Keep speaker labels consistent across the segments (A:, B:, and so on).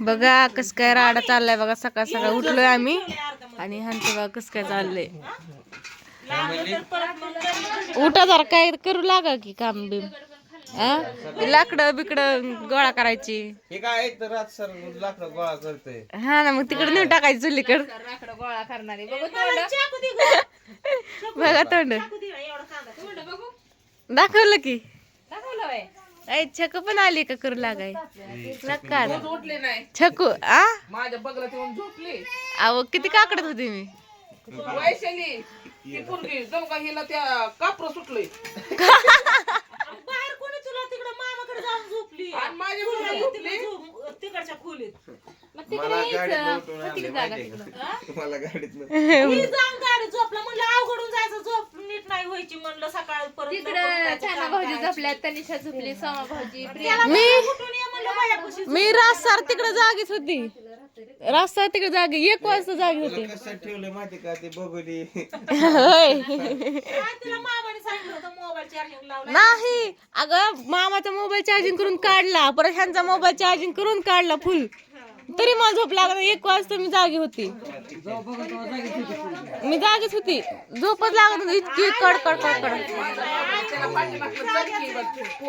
A: बघा कस काय राडा चाललाय बघा सकाळ सकाळ उठलोय आम्ही. आणि ह्यांचं बघा कस काय चाललंय. उठा जरा काय करू लागा की काम बिम? लाकडं बिकडं गोळा करायची.
B: हे काय तर रात सर लाकडं गोळा करतोय
A: हा ना मग तिकडे नेऊन टाकायची चुलीकड
C: गोळा करणारे
A: बघा तोंड. दाखवलं की.
C: दाखवलं
A: ऐ छकू पण आली का करू लागाय? नका
C: उठले नाही.
A: छकू आ?
C: माझ्या बगलात येऊन झोपली.
A: अहो किती काकडत होती मी?
C: वैशाली ती पोरगी जणू का हिला त्या कापर सुटलंय.
D: बाहेर कोणी तुला तिकडं मामाकडे जाऊन झोपली?
C: आणि
D: झोप- तिकडच्या खोलीत.
B: मला गाडीत माहितीये का? मला गाडीत
D: मी जाऊन गाडी झोपला. म्हणलं अवघडून जायचं झोप. नाही व्हायची म्हणलं सकाळ परत
E: तिकडं छाना भाऊजी तनिषा झोपली सोमा भाऊजी
A: मी
D: उठून ये म्हणलं बायापाशी
A: मी रास्तार तिकडे जागीच होती. रास्ता तिकडे जागी एक वाजता जागी होती.
B: कसं ठेवलं माहिती का? ते बघुली.
A: होय.
D: काय तिला मामाने सांगितलं होतं मोबाईल चार्जिंग लावला
A: नाही. अगं मामाचा मोबाईल चार्जिंग करून काढला परत ह्यांचा मोबाईल चार्जिंग करून काढला फुल तरी मला झोप लागत एक वाजता मी जागी होती मी जागीच होती झोपच लागत होती इतकी कडकड कडकड
C: त्याला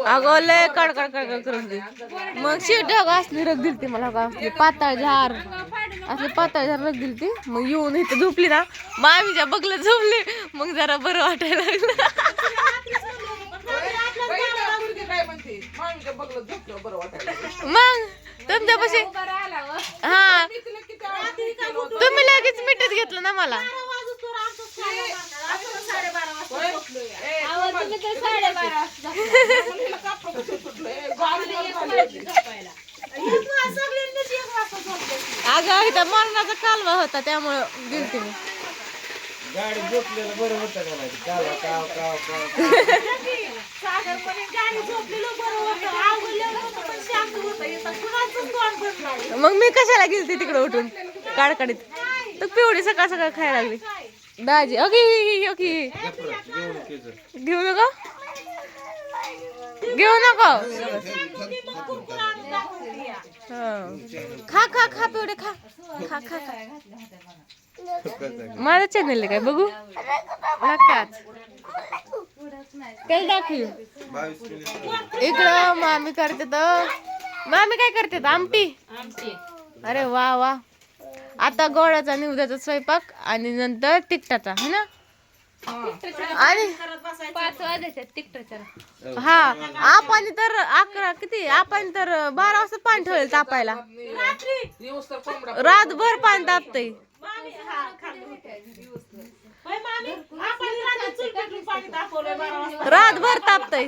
A: अगं लय कडकड कडकड करून होती मग शेट असली रग दिलती मला का असली पातळ झार असली पातळ झार रग दिलती मग येऊन इथं झोपली ना मामीच्या बगलं झोपली मग जरा बरं वाटायला लागलं
C: बरं वाटायला
A: मग तुमच्यापाशी हा. तुम्ही लगेच मिठीत घेतलं ना मला. अगं इथं मरणाचा कालवा होता त्यामुळं गेलते मी.
B: गाडी झोपलेलं बरं होतं का नाही? कावा काव काव काव.
D: सागर म्हणे गाडी झोपलेलं बरं होतं. आवडलेलं होतं, पण शांत होतं. इथं कुणाचंच तोंड बंद नाही.
A: मग मी कशाला गेलते तिकडे उठून? काडकाडीत. तर पिवडी सकाळ सकाळ खायला लागली. दाजी ओके ओके. घेऊ नका? घेऊ नको. खा खा खा पिवडे खा. खा खा खा. माझा चॅनल काय? बघू. नकाच काही दाखव.
B: बावीस
A: इकडं मामी करते तर. मामी काय करते? आमटी. अरे वा वा. आता गोडाचा उद्याचा स्वयंपाक आणि नंतर तिकटाचा है ना? आणि
E: पाच वाजायच्या तिकटाच्या
A: हा आपण तर अकरा किती? आपण तर बारा वाजता पाणी ठेवलं तापायला. रातभर पाणी तापतय.
D: हा.
A: रातभर तापतय.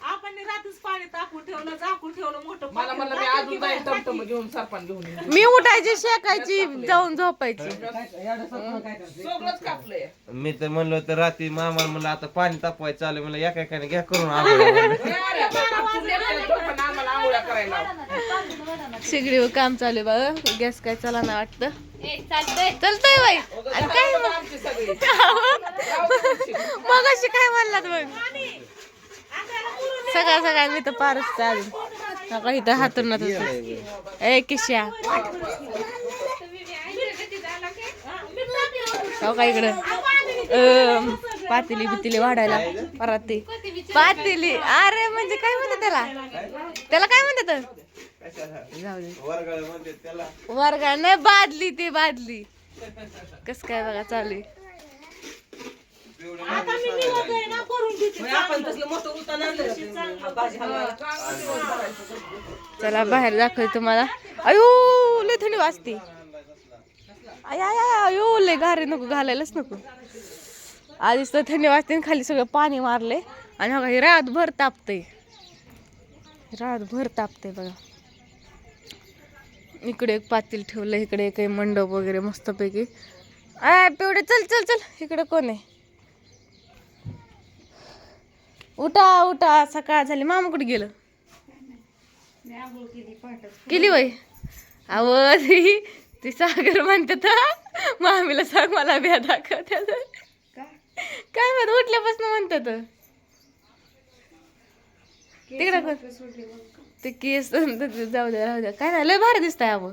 C: मी आम्हाला
D: सगळे
C: सरपंच-
D: जागे होते ना आपण रात्रीच पाणी तापून ठेवलं झाकून ठेवलं मोठं
C: मला
D: पातेलं.
C: म्हणलं मी
D: टाकी
C: अजून
D: बाहेर
C: जाईल टमटम घेऊन सरपंच घेऊन येईन.
A: मी उठायची शेकायची जाऊन झोपायची.
C: सगळंच कापलंय
B: मी तर म्हणलं होतं रात्री मामा म्हणलं आता पाणी तापवायचं चालू म्हणलं एका एकाने घ्या करून आंघोळ.
C: अरे आम्हाला करायला लाव.
A: शेगडीवर काम चालू आहे बघा. गॅस काय चला ना वाटतं.
E: चालतंय.
A: चलतंय बाई. आणि काय
C: आता आमची सगळी.
A: मग अशी काय म्हणलात मग सकाळ सकाळ मी तर पारच चालू. नका इथं हातून ए किश्या हो का इकडं? पातेली बितेली वाढायला परत ते. पातेली. अरे म्हणजे काय म्हणतात त्याला? त्याला काय म्हणतात
B: म्हणते त्याला.
A: वर्गा नाही बादली ते बादली. कस काय बघा चालू.
D: आता मी निवडलंय ना करून देते
A: चला. बाहेर दाखवते तुम्हाला. अयो लय थंडी वाजते. आय अयो लय गारे नको घालायलाच नको. आधीच तर थंडी वाजते आणि खाली सगळं पाणी मारले आणि बघा हे रातभर तापतंय. रातभर तापतंय बघा. इकडे एक पातील ठेवलं इकडे एक आहे मंडप वगैरे मस्तपैकी. आय पिवडे चल चल चल. इकडे कोण आहे? उठा उठा. सकाळ झाली. मामा कुठे गेलं? केली वय? अव ती सागर म्हणते तर मामीला सांग मला ब्या दाखवत्यात काय म्हणत उठल्यापासून म्हणतात. तिकडे ते केस जाऊ द्या राहू द्या. काय नाही लय भारी दिसत आहे अबो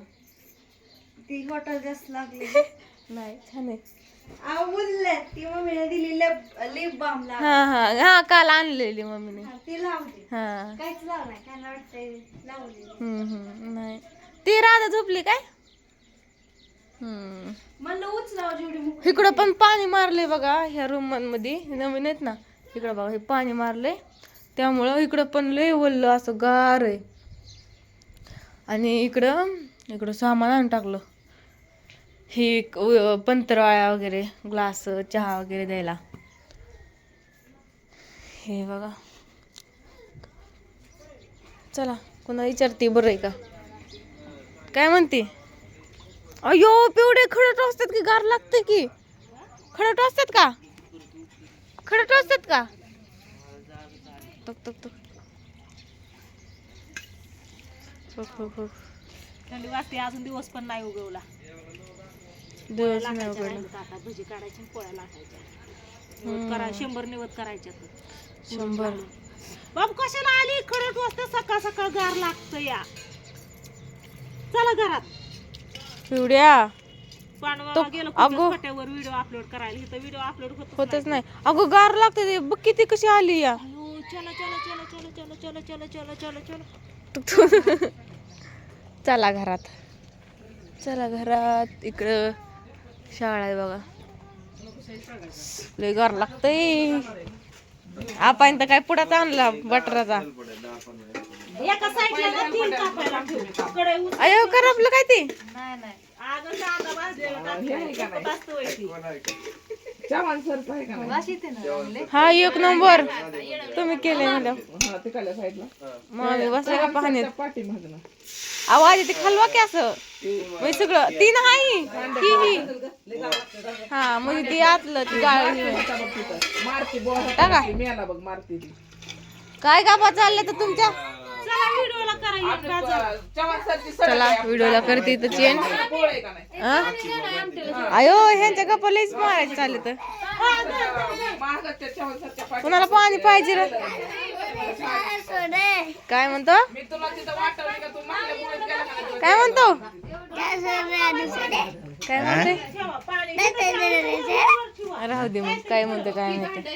C: ती हॉटेल जास्त लागले.
A: नाही छान आहे.
C: ती मम्मीने दिली लिप बाम
A: हा हा. हा काल आणलेली मम्मीने.
C: ती लावली.
A: हा.
C: काहीच लाव नाही काय वाटतंय लावली.
A: हम्म हम्म. नाही. ती राधा झोपली काय? हम्म.
C: म्हणलं उचलाव जेवढी मुख
A: इकडं पण पाणी मारले बघा ह्या रूममध्ये नवीन आहेत ना. इकडं बघा हे पाणी मारले त्यामुळं इकडं पण लय ओललं असं गार आहे. आणि इकडं इकडं सामान आणून टाकलं. हे क- वगैरे ग्लास चहा वगैरे द्यायला. हे बघा. चला कोणा विचारते बरं आहे का? काय म्हणते? अयो पिवडे खडट असतात की गार लागते की. खडट असतात का? खडट असतात का? टक टक हो, हो,
D: थंडी वाजते अजून दिवस पण नाही उगवला. आता भजी काढायची आणि पोळ्या लाटायच्या. करा शंभर निवद करायच्या
A: शंभर.
D: बाबू कशाला आली? खडक वाजता सकाळ सकाळ गार लागतं या. चला घरात.
A: पिवड्या.
D: पांडवा
A: तो-
D: गेलो
A: अगो.
D: फाट्यावर व्हिडिओ अपलोड करायला. इथं व्हिडिओ अपलोड होत
A: होतच नाही. अगं गार लागते ते. बघ किती कशी आली या.
D: चला चला चला चला चला चला चला चला चला चला.
A: चला घरात. चला घरात. इकडं शाळा आहे बघा. लय गार लागतंय. आपण तर काय पुढाच आणला बटराचा.
D: एका साईडला ना तीन कापायला ठेवू. कडे ऊस-
A: अयो करपलं काय ते? हा एक नंबर. तुम्ही केले मला हा का पाहण्यात? आवाज ते खालवा की असं? म्हणजे सगळं ती नाही ती ही हा. म्हणजे ती आतलं ती गाळ काय गाबा चालल्या तर तुमच्या?
D: चला व्हिडिओला
A: करते तर चेंज अयो ह्यांच्या गप्पा लईच मारायचे चालले तर. कुणाला पाणी पाहिजे रे? काय म्हणतो? काय म्हणतो? काय म्हणते? राहू दे मग काय म्हणते काय म्हणते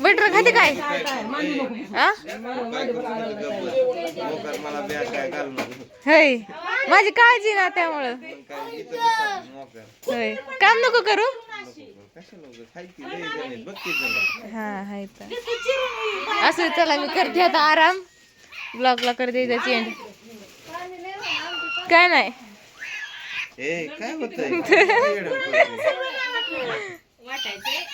A: बेटर खाते काय? हय. माझी काळजी ना त्यामुळं. होय. काम नको करू? हा हाय असं चला मी करते आता आराम. ब्लॉगला करते त्याची एंड काय नाही
B: ए काय होतंय?
E: वाटायचे